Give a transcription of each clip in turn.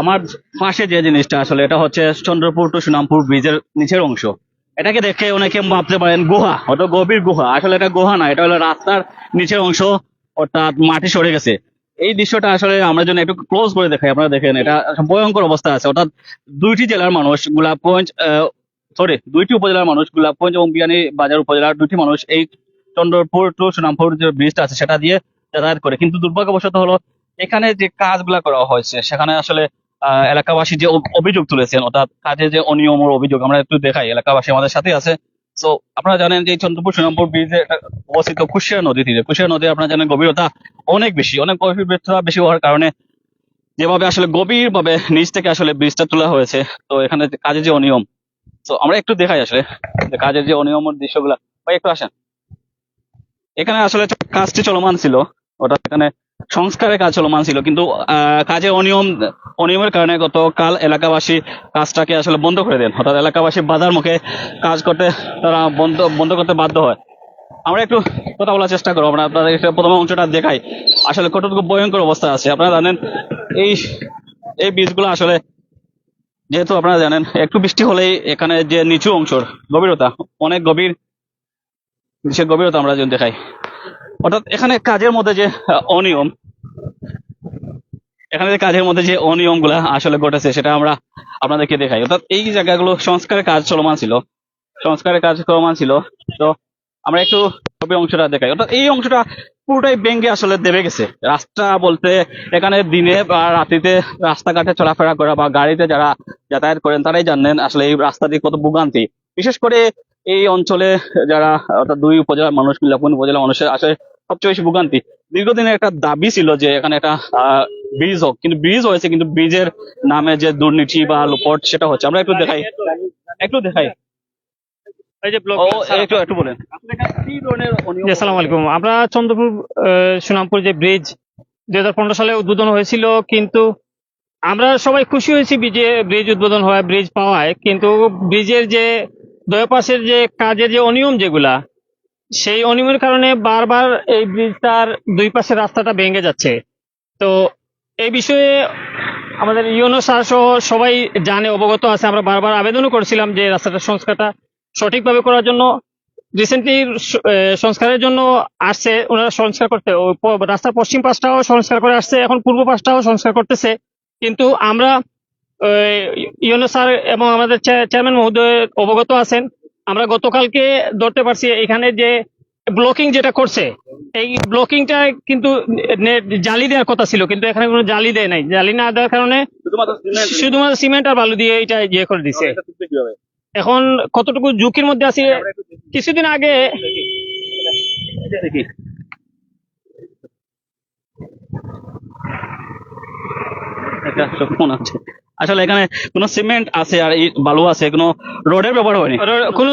আমার পাশে যে জিনিসটা আসলে, এটা হচ্ছে চন্দ্রপুর টু সুনামপুর ব্রিজের নিচের অংশ। এটাকে দেখে অনেকে ভাবতে পারেন, গুহা হয়তো গভীর গুহা। আসলে এটা গুহা না, এটা হলো রাস্তার নিচের অংশ, অর্থাৎ মাটি সরে গেছে। এই দৃশ্যটা আসলে আমরা জন্য একটু ক্লোজ করে দেখাই, আপনারা দেখেন, এটা ভয়ঙ্কর অবস্থা আছে। অর্থাৎ দুইটি জেলার মানুষ, গোলাপগঞ্জ সরি দুইটি উপজেলার মানুষ, গোলাপগঞ্জ এবং বিয়ানী বাজার উপজেলার দুইটি মানুষ এই চন্দ্রপুর টু সুনামপুর যে ব্রিজটা আছে, সেটা দিয়ে যাতায়াত করে। কিন্তু দুর্ভাগ্যবশত হলো, এখানে যে কাজগুলা করা হয়েছে, সেখানে আসলে এলাকাবাসী যে অভিযোগ তুলেছেন, অর্থাৎ কাজে যে অনিয়মের অভিযোগ, আমরা একটু দেখাই, এলাকাবাসী আমাদের সাথে আছে। তো আপনারা জানেন যে চন্দ্রপুর সুনামপুর ব্রিজে অবস্থিত কুশিয়া নদী তীরে। কুশিয়া নদী আপনারা জানেন গভীরতা অনেক বেশি, অনেক গভীরতা বেশি হওয়ার কারণে যেভাবে আসলে গভীর ভাবে নিচ থেকে আসলে ব্রিজটা তোলা হয়েছে, তো এখানে কাজে যে অনিয়ম। তো আমরা একটু দেখাই আসলে কাজের যে অনিয়মের দৃশ্যগুলা। ভাই, একটু আসেন। এখানে আসলে কাজটি চলমান ছিল ওটা এখানে সংস্কারের কাজ চলমান ছিল, কিন্তু কাজে অনিয়ম, অনিয়মের কারণে গতকাল এলাকাবাসী কাজটাকে আসলে বন্ধ করে দেন। অর্থাৎ এলাকাবাসী বাজার মুখে কাজ করতে তারা বন্ধ বন্ধ করতে বাধ্য হয়। আমরা একটু কথা বলার চেষ্টা করব, আমরা আপনাদের প্রথম অংশটা দেখাই। আসলে কতটুকু ভয়ঙ্কর অবস্থা আছে, আপনারা জানেন, এই এই বীজগুলো আসলে, যেহেতু আপনারা জানেন, একটু বৃষ্টি হলেই এখানে যে নিচু অংশর গভীরতা, অনেক গভীর নিচের গভীরতা আমরা যদি দেখাই। অর্থাৎ এখানে কাজের মধ্যে যে অনিয়ম, এখানে যে কাজের মধ্যে যে অনিয়মগুলা আসলে ঘটেছে, সেটা আমরা আপনাদেরকে দেখাই। অর্থাৎ এই জায়গাগুলো সংস্কারের কাজ চলমান ছিল। সংস্কারের কাজ চলমান ছিল। তো আমরা একটু ছবি অংশটা দেখাই। অর্থাৎ এই অংশটা পুরোটাই ব্যাঙ্গে আসলে দেবে গেছে। রাস্তা বলতে এখানে দিনে বা রাত্রিতে রাস্তাঘাটে চলাফেরা করা বা গাড়িতে যারা যাতায়াত করেন, তারাই জানেন আসলে এই রাস্তা দিয়ে কত ভোগান্তি। বিশেষ করে এই অঞ্চলে যারা অর্থাৎ দুই উপজেলার মানুষ মিলাপুন উপজেলার মানুষের আসলে সবচেয়ে বেশি ভোগান্তি। দীর্ঘদিনের একটা দাবি ছিল যে এখানে একটা ব্রিজ হোক কিন্তু ব্রিজ হয়েছে কিন্তু ব্রিজের নামে যে দুর্নীতি বা লুপট সেটা হচ্ছে। আমরা একটু দেখাই। একটু দেখাই। আমরা চন্দ্রপুর আহ, সুনামপুর যে ব্রিজ দুই হাজার পনেরো সালে উদ্বোধন হয়েছিল কিন্তু আমরা সবাই খুশি হয়েছি যে ব্রিজ উদ্বোধন হয় ব্রিজ পাওয়ায় কিন্তু ব্রিজের যে দুই পাশের যে কাজের যে অনিয়ম যেগুলা, সেই অনিয়মের কারণে বারবার এই ব্রিজটার দুই পাশের রাস্তাটা ভেঙে যাচ্ছে। তো এই বিষয়ে আমাদের ইউনো স্যার সহ সবাই জানে, অবগত আছে। আমরা বারবার আবেদনও করেছিলাম যে রাস্তাটা, সংস্কারটা সঠিকভাবে করার জন্য। রিসেন্টলি সংস্কারের জন্য আসছে, ওনারা সংস্কার করতে রাস্তার পশ্চিম পাশটাও সংস্কার করে আসছে, এখন পূর্ব পাশটাও সংস্কার করতেছে। কিন্তু আমরা ইউনো স্যার এবং আমাদের চেয়ারম্যান মহোদয় অবগত আছেন। আমরা গতকালকে ধরতে পারছি এখানে যে ব্লকিং যেটা করছে এই ব্লকিংটা কিন্তু জালি দেওয়ার কথা ছিল কিন্তু এখানে কোনো জালি দেয় নাই। জালি না দেওয়ার কারণে শুধুমাত্র সিমেন্ট আর বালু দিয়ে এটা ইয়ে করে দিছে? এখন কতটুকু ঝুঁকির মধ্যে আছি একটু। কিছুদিন আগে সব মনে হচ্ছে আসলে এখানে কোনো সিমেন্ট আছে আর বালু আছে কোনো রোডের ব্যবহার হয়নি কোনো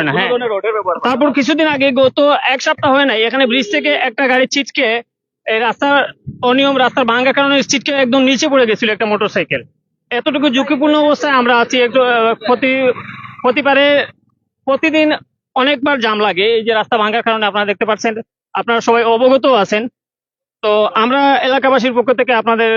না, হ্যাঁ। রোডের। তারপর কিছুদিন আগে গত এক সপ্তাহ হয় নাই এখানে ব্রিজ থেকে একটা গাড়ি ছিটকে এই রাস্তার অনিয়ম রাস্তার ভাঙ্গা কারণে ছিটকে একদম নিচে পড়ে গেছিল একটা মোটরসাইকেল এতটুকু ঝুঁকিপূর্ণ অবস্থায় আমরা আছি একটু প্রতি প্রতিবারে প্রতিদিন অনেকবার জাম লাগে এই যে রাস্তা ভাঙ্গার কারণে আপনারা দেখতে পাচ্ছেন আপনারা সবাই অবগত আছেন তো আমরা এলাকাবাসীর পক্ষ থেকে আপনাদের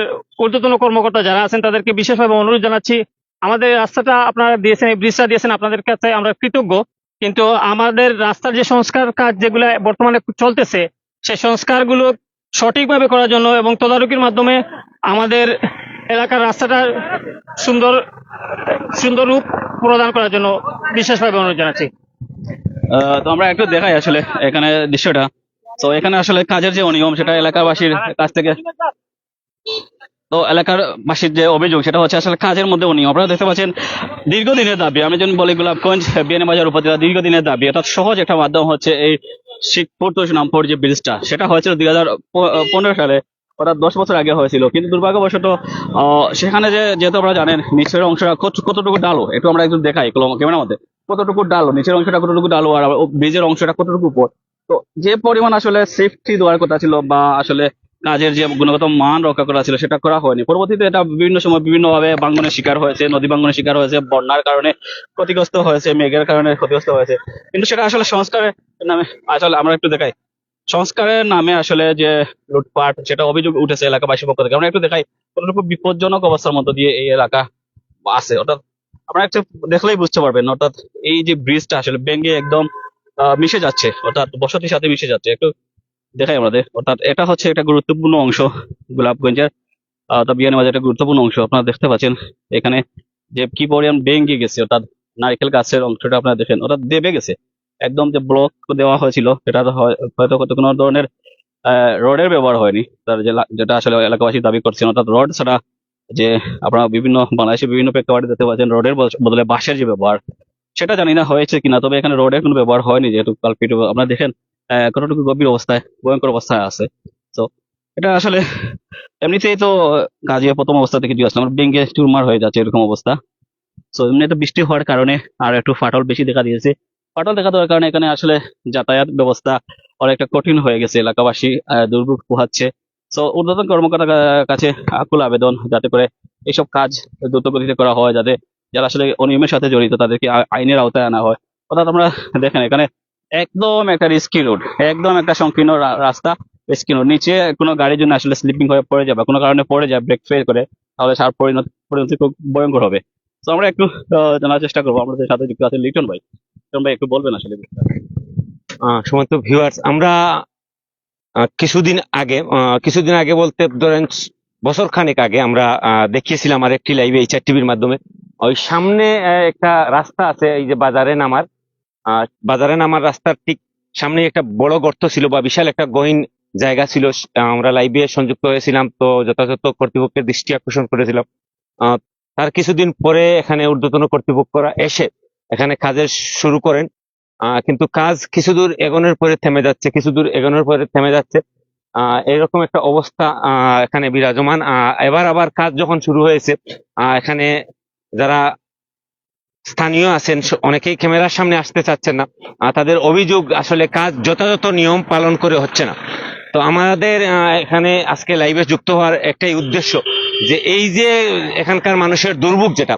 ঊর্ধ্বতন কর্মকর্তা যারা আছেন তাদেরকে বিশেষভাবে অনুরোধ জানাচ্ছি। আমাদের রাস্তাটা আপনারা দিয়েছেন, এই ব্রিজটা দিয়েছেন আপনাদের কাছে আমরা কৃতজ্ঞ। কিন্তু আমাদের রাস্তার যে সংস্কার কাজ যেগুলো বর্তমানে চলতেছে, সেই সংস্কারগুলো সঠিকভাবে করার জন্য এবং তদারকির মাধ্যমে আমাদের এলাকার রাস্তাটা সুন্দর সুন্দর রূপ প্রদান করার জন্য বিশেষভাবে অনুরোধ জানাচ্ছি। তো আমরা একটু দেখাই আসলে এখানে দৃশ্যটা। তো এখানে আসলে কাজের যে অনিয়ম সেটা এলাকাবাসীর কাছ থেকে তো এলাকার বাসীর যে অভিযোগ সেটা হচ্ছে আসলে কাজের মধ্যে অনিয়ম। আপনারা দেখতে পাচ্ছেন দীর্ঘদিনের দাবি আমি যখন বলি গোলাপগঞ্জ বিয়ানী বাজার উপজেলা দীর্ঘদিনের দাবি অর্থাৎ সহজ একটা মাধ্যম হচ্ছে এই শিখপুর তো নামপুর যে ব্রিজটা সেটা হয়েছিল দুই হাজার পনেরো সালে অর্থাৎ দশ বছর আগে হয়েছিল। কিন্তু দুর্ভাগ্যবশত আহ, সেখানে যে যেহেতু আপনারা জানেন নিচের অংশটা কত- কতটুকু ডালো একটু আমরা একটু দেখাই ক্যামেরার মধ্যে কতটুকু ডালো নিচের অংশটা কতটুকু ডালো আর ব্রিজের অংশটা কতটুকু উপর তো যে পরিমাণ আসলে সেফটি দেওয়ার কথা ছিল বা আসলে কাজের যে গুণগত মান রক্ষা করা ছিল সেটা করা হয়নি। পরবর্তীতে এটা বিভিন্ন সময় বিভিন্ন ভাবে ভাঙ্গনের শিকার হয়েছে, নদী বাঙ্গনের শিকার হয়েছে, বন্যার কারণে ক্ষতিগ্রস্ত হয়েছে, মেঘের কারণে ক্ষতিগ্রস্ত হয়েছে। কিন্তু সেটা আসলে সংস্কারের নামে আসলে আমরা একটু দেখাই। সংস্কারের নামে আসলে যে লুটপাট, সেটা অভিযোগ উঠেছে এলাকাবাসীর পক্ষ থেকে। আমরা একটু দেখাই। কতটুকু বিপজ্জনক অবস্থার মধ্যে দিয়ে এই এলাকা আছে? অর্থাৎ আপনারা একটু দেখলেই বুঝতে পারবেন। অর্থাৎ এই যে ব্রিজটা আসলে ভেঙে একদম মিশে যাচ্ছে, অর্থাৎ বসতির সাথে মিশে যাচ্ছে। একটু দেখাই আমাদের অর্থাৎ এটা হচ্ছে একটা গুরুত্বপূর্ণ অংশ গোলাপগঞ্জের অর্থাৎ বিয়ানীবাজার একটা গুরুত্বপূর্ণ অংশ। আপনারা দেখতে পাচ্ছেন এখানে যে কি পরিমাণ ভেঙে গেছে, অর্থাৎ নারকেল গাছের অংশটা আপনারা দেখেন, অর্থাৎ দেবে গেছে। একদম যে ব্লক দেওয়া হয়েছিল, সেটা হয়- হয়তো কত কোনো ধরনের রডের ব্যবহার হয়নি। তার যেটা আসলে এলাকাবাসী দাবি করছেন, অর্থাৎ রড ছাড়া যে আপনারা বিভিন্ন বাংলাদেশে বিভিন্ন প্রেক্ষাপটে দেখতে পাচ্ছেন, রডের বদলে বাঁশের যে ব্যবহার সেটা জানি না হয়েছে কিনা, তবে এখানে রডের কোনো ব্যবহার হয়নি যেহেতু কালপিট আপনারা দেখেন কতটুকু গভীর অবস্থায়, ভয়ঙ্কর অবস্থায় আছে। তো এটা আসলে এমনিতেই তো গাজিয়া প্রথম অবস্থা থেকে দিয়ে আসলাম ডেঙ্গে চুরমার হয়ে যাচ্ছে এরকম অবস্থা। তো এমনি তো বৃষ্টি হওয়ার কারণে আর একটু ফাটল বেশি দেখা দিয়েছে। ফাটল দেখা দেওয়ার কারণে এখানে আসলে যাতায়াত ব্যবস্থা অনেকটা কঠিন হয়ে গেছে, এলাকাবাসী দুর্ভোগ পোহাচ্ছে। তো ঊর্ধ্বতন কর্মকর্তার কাছে আকুল আবেদন যাতে করে এইসব কাজ দ্রুত গতিতে করা হয়, যাতে যারা আসলে অনিয়মের সাথে জড়িত, তাদেরকে আইনের আওতায় আনা হয়। অর্থাৎ আমরা দেখেন এখানে একদম একটা রিস্কি রোড একদম একটা সংকীর্ণ রাস্তা রিস্কি রোড নিচে কোনো গাড়ির জন্য আসলে স্লিপিং হয়ে পড়ে যাবে কোনো কারণে পড়ে যায় ব্রেক ফেল করে, তাহলে সার পরিণতি পরিণতি খুব ভয়ঙ্কর হবে। তো আমরা একটু জানার চেষ্টা করব। আমাদের সাথে যুক্ত আছে লিটন ভাই। লিটন ভাই, একটু বলবেন আসলে সমস্ত ভিউয়ার্স আমরা কিছুদিন আগে কিছুদিন আগে বলতে ধরেন বছর খানেক আগে আমরা দেখিয়েছিলাম আর একটি লাইভে এইচআর টিভির মাধ্যমে। ওই সামনে একটা রাস্তা আছে, এই যে বাজারে নামার। বাজারে নামার রাস্তার ঠিক সামনে একটা বড় গর্ত ছিল বা বিশাল একটা গহীন জায়গা ছিল। আমরা লাইভে সংযুক্ত হয়েছিলাম, তো যথাযথ কর্তৃপক্ষের দৃষ্টি আকর্ষণ করেছিলাম। তার কিছুদিন পরে এখানে ঊর্ধ্বতন কর্তৃপক্ষরা এসে এখানে কাজের শুরু করেন। কিন্তু কাজ কিছু দূর এগোনোর পরে থেমে যাচ্ছে, কিছু দূর এগোনোর পরে থেমে যাচ্ছে। এরকম একটা অবস্থা এখানে বিরাজমান। এবার আবার কাজ যখন শুরু হয়েছে এখানে যারা স্থানীয় আছেন অনেকেই ক্যামেরার সামনে আসতে চাচ্ছেন না। তাদের অভিযোগ আসলে কাজ যথাযথ নিয়ম পালন করে হচ্ছে না। তো আমাদের এখানে আজকে লাইভে যুক্ত হওয়ার একটাই উদ্দেশ্য যে এই যে এখানকার মানুষের দুর্ভোগ যেটা,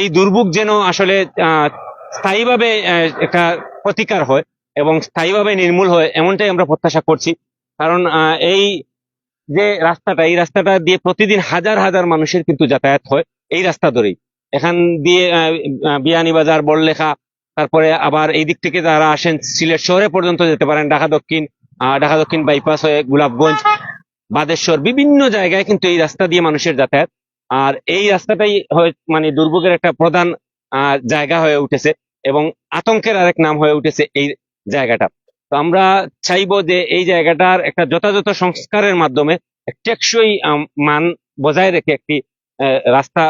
এই দুর্ভোগ যেন আসলে স্থায়ীভাবে একটা প্রতিকার হয় এবং স্থায়ীভাবে নির্মূল হয়, এমনটাই আমরা প্রত্যাশা করছি। কারণ এই যে রাস্তাটা, এই রাস্তাটা দিয়ে প্রতিদিন হাজার হাজার মানুষের কিন্তু যাতায়াত হয়, এই রাস্তা ধরেই। এখান দিয়ে বিয়ানীবাজার বড়লেখা, তারপরে আবার এই দিক থেকে যারা আসেন, সিলেট শহরে পর্যন্ত যেতে পারেন, ঢাকা দক্ষিণ ঢাকা দক্ষিণ বাইপাস হয়ে গোলাপগঞ্জ, বাদেশ্বর, বিভিন্ন জায়গায় কিন্তু এই রাস্তা দিয়ে মানুষের যাতায়াত। আর এই রাস্তাটাই মানে দুর্ভোগের একটা প্রধান জায়গা হয়ে উঠেছে এবং আতঙ্কের আরেক নাম হয়ে উঠেছে এই জায়গাটা। তো আমরা চাইব যে এই জায়গাটার একটা যথাযথ সংস্কারের মাধ্যমে টেকসই মান বজায় রেখে একটি রাস্তা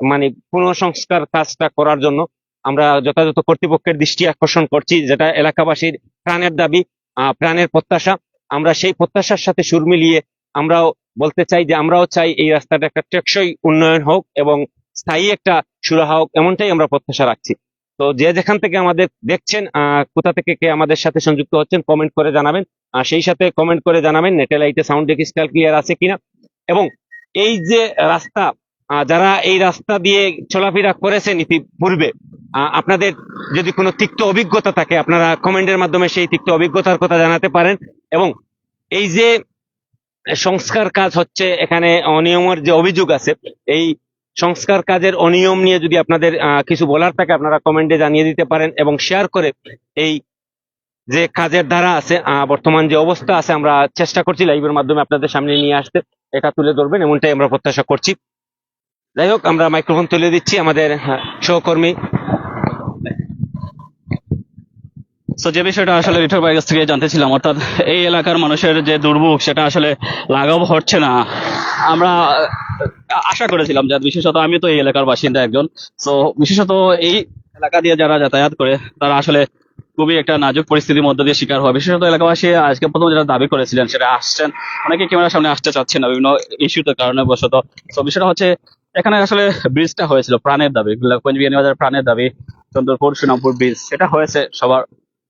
মানে পুনঃসংস্কার কাজটা করার জন্য আমরা যথাযথ কর্তৃপক্ষের দৃষ্টি আকর্ষণ করছি, যেটা এলাকাবাসীর প্রাণের দাবি প্রাণের প্রত্যাশা। আমরা সেই প্রত্যাশার সাথে সুর মিলিয়ে আমরাও বলতে চাই যে আমরাও চাই এই রাস্তাটা একটা টেকসই উন্নয়ন হোক এবং স্থায়ী একটা সুরাহা হোক, এমনটাই আমরা প্রত্যাশা রাখছি। তো যে যেখান থেকে আমাদের দেখছেন কোথা থেকে কে আমাদের সাথে সংযুক্ত হচ্ছেন কমেন্ট করে জানাবেন। আর সেই সাথে কমেন্ট করে জানাবেন নেটেলাইটে সাউন্ড ক্রিস্টাল ক্লিয়ার আছে কিনা। এবং এই যে রাস্তা যারা এই রাস্তা দিয়ে চলাফেরা করেছেন ইতিপূর্বে আপনাদের যদি কোনো তিক্ত অভিজ্ঞতা থাকে, আপনারা কমেন্টের মাধ্যমে সেই তিক্ত অভিজ্ঞতার কথা জানাতে পারেন। এবং এই যে সংস্কার কাজ হচ্ছে, এখানে অনিয়মের যে অভিযোগ আছে, এই সংস্কার কাজের অনিয়ম নিয়ে যদি আপনাদের কিছু বলার থাকে, আপনারা কমেন্টে জানিয়ে দিতে পারেন এবং শেয়ার করে এই যে কাজের ধারা আছে বর্তমান যে অবস্থা আছে, আমরা চেষ্টা করছি লাইভের মাধ্যমে আপনাদের সামনে নিয়ে আসতে, এটা তুলে ধরবেন, এমনটাই আমরা প্রত্যাশা করছি। যাই হোক আমরা মাইক্রোফোন তুলে দিচ্ছি আমাদের সহকর্মী। যে বিষয়টা আসলে রিটার ভাইয়ের থেকে জানতেছিলাম অর্থাৎ এই এলাকার মানুষের যে দুর্ভোগ, সেটা আসলে লাঘব হচ্ছে না। আমরা আশা করেছিলাম যে বিশেষত আমি তো এই এলাকার বাসিন্দা একজন। তো বিশেষত এই এলাকা দিয়ে যারা যাতায়াত করে, তারা আসলে খুবই একটা নাজুক পরিস্থিতির মধ্যে দিয়ে শিকার হয়। বিশেষত এলাকাবাসী আজকে প্রথম যারা দাবি করেছিলেন, সেটা আসছেন। অনেকে ক্যামেরার সামনে আসতে চাচ্ছেন না, বিভিন্ন ইস্যুতে কারণে বশত। তো বিষয়টা হচ্ছে এখানে আসলে ব্রিজটা হয়েছিল, প্রাণের দাবি গোলাপগঞ্জ বিয়ানীবাজার প্রাণের দাবি, চন্দ্রপুর, সুনামপুর ব্রিজ সেটা হয়েছে, সবার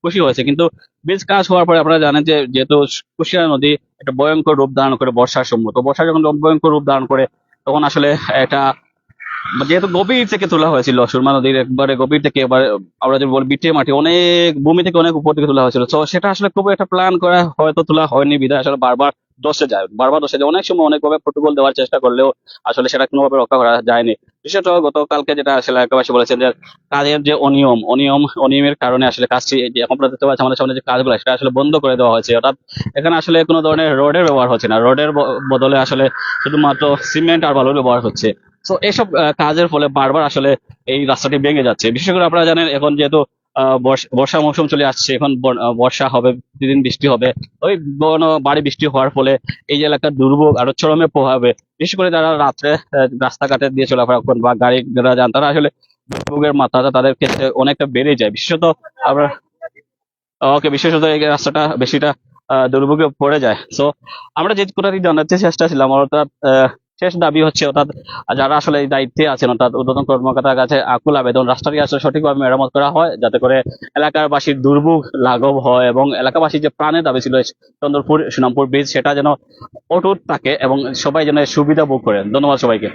খুশি হয়েছে। কিন্তু ব্রিজ কাজ হওয়ার পরে আপনারা জানেন যে, যেহেতু কুশিয়া নদী একটা ভয়ঙ্কর রূপ ধারণ করে বর্ষার সময় তো বর্ষা যখন ভয়ঙ্কর রূপ ধারণ করে, তখন আসলে একটা যেহেতু গভীর থেকে তোলা হয়েছিল, সুরমা নদীর একবারে গভীর থেকে, এবার আমরা যদি বলি বিটে মাটি, অনেক, ভূমি থেকে অনেক উপর থেকে তোলা হয়েছিল। তো সেটা আসলে খুব একটা প্ল্যান করা হয়তো তোলা হয়নি, বিধায় আসলে বারবার দশে যায় বারবার দশে যায়। অনেক সময় অনেকভাবে প্রোটোকল দেওয়ার চেষ্টা করলেও আসলে সেটা কোনোভাবে রক্ষা করা যায়নি। বিশেষত গতকালকে যেটা আসলে এলাকাবাসী বলেছেন যে কাজের যে অনিয়ম অনিয়ম অনিয়মের কারণে আসলে কাজটি এখন দেখতে পাচ্ছি আমাদের সামনে যে কাজগুলো সেটা আসলে বন্ধ করে দেওয়া হয়েছে। অর্থাৎ এখানে আসলে কোনো ধরনের রোডের ব্যবহার হচ্ছে না। রোডের বদলে আসলে শুধুমাত্র সিমেন্ট আর বালুর ব্যবহার হচ্ছে। তো এইসব আহ, কাজের ফলে বারবার আসলে এই রাস্তাটি ভেঙে যাচ্ছে। বিশেষ করে আপনারা জানেন এখন যেহেতু বর্ষ- মৌসুম চলে আসছে। এখন বর্ষা হবে প্রতিদিন বৃষ্টি হবে। ওই বাড়ি বৃষ্টি হওয়ার ফলে এই এলাকার দুর্ভোগ আরও চরমে পোহাবে বিশেষ করে যারা রাত্রে রাস্তাঘাটে দিয়ে চলাফেরা করেন বা গাড়ি যারা যান তারা আসলে দুর্ভোগের মাত্রাটা তাদের ক্ষেত্রে অনেকটা বেড়ে যায়। বিশেষত আমরা ওকে বিশেষত এই রাস্তাটা বেশিটা আহ, দুর্ভোগে পড়ে যায়। তো আমরা যে কথাটি জানাতে চেষ্টা ছিলাম অর্থাৎ আহ, শেষ দাবি হচ্ছে অর্থাৎ যারা আসলে এই দায়িত্বে আছেন, অর্থাৎ উদ্বোধন কর্মকর্তার কাছে আকুল আবেদন। রাস্তাটি আসলে সঠিকভাবে মেরামত করা হয় যাতে করে এলাকাবাসীর দুর্ভোগ লাঘব হয় এবং এলাকাবাসীর যে প্রাণের দাবি ছিল, চন্দ্রপুর, সুনামপুর ব্রিজ, সেটা যেন অটুট থাকে এবং সবাই যেন সুবিধা ভোগ করেন। ধন্যবাদ সবাইকে।